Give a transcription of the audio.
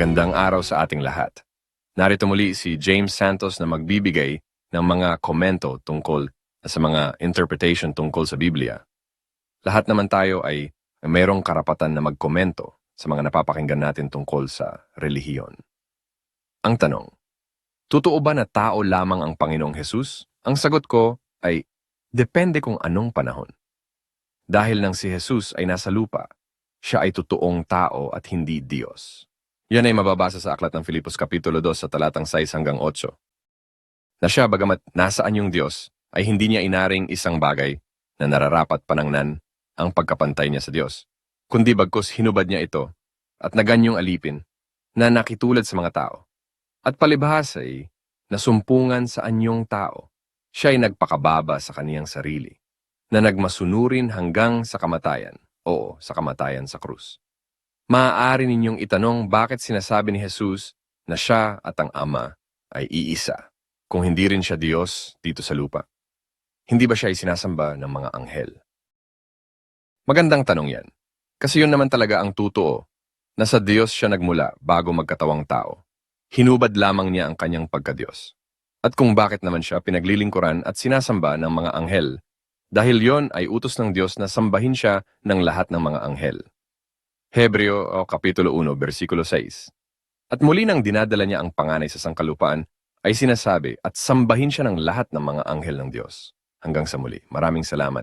Magandang araw sa ating lahat. Narito muli si James Santos na magbibigay ng mga komento tungkol sa mga interpretation tungkol sa Biblia. Lahat naman tayo ay mayroong karapatan na magkomento sa mga napapakinggan natin tungkol sa relihiyon. Ang tanong, totoo ba na tao lamang ang Panginoong Hesus? Ang sagot ko ay, depende kung anong panahon. Dahil nang si Jesus ay nasa lupa, siya ay totoong tao at hindi Diyos. Yan ay mababasa sa aklat ng Filipos Kapitulo 2 sa talatang 6 hanggang 8. Na siya, bagamat nasaan yung Diyos, ay hindi niya inaring isang bagay na nararapat panangnan ang pagkapantay niya sa Diyos. Kundi bagkus hinubad niya ito at naganyong alipin na nakitulad sa mga tao. At palibhas ay nasumpungan sa anyong tao. Siya ay nagpakababa sa kaniyang sarili na nagmasunurin hanggang sa kamatayan. Oo, sa kamatayan sa krus. Maaari ninyong itanong bakit sinasabi ni Jesus na siya at ang Ama ay iisa kung hindi rin siya Diyos dito sa lupa. Hindi ba siya ay sinasamba ng mga anghel? Magandang tanong yan. Kasi yun naman talaga ang totoo na sa Diyos siya nagmula bago magkatawang tao. Hinubad lamang niya ang kanyang pagkadiyos. At kung bakit naman siya pinaglilingkuran at sinasamba ng mga anghel, dahil yon ay utos ng Diyos na sambahin siya ng lahat ng mga anghel. Hebreo o Kapitulo 1, versikulo 6. At muli nang dinadala niya ang panganay sa sangkalupaan, ay sinasabi at sambahin siya ng lahat ng mga anghel ng Diyos. Hanggang sa muli. Maraming salamat.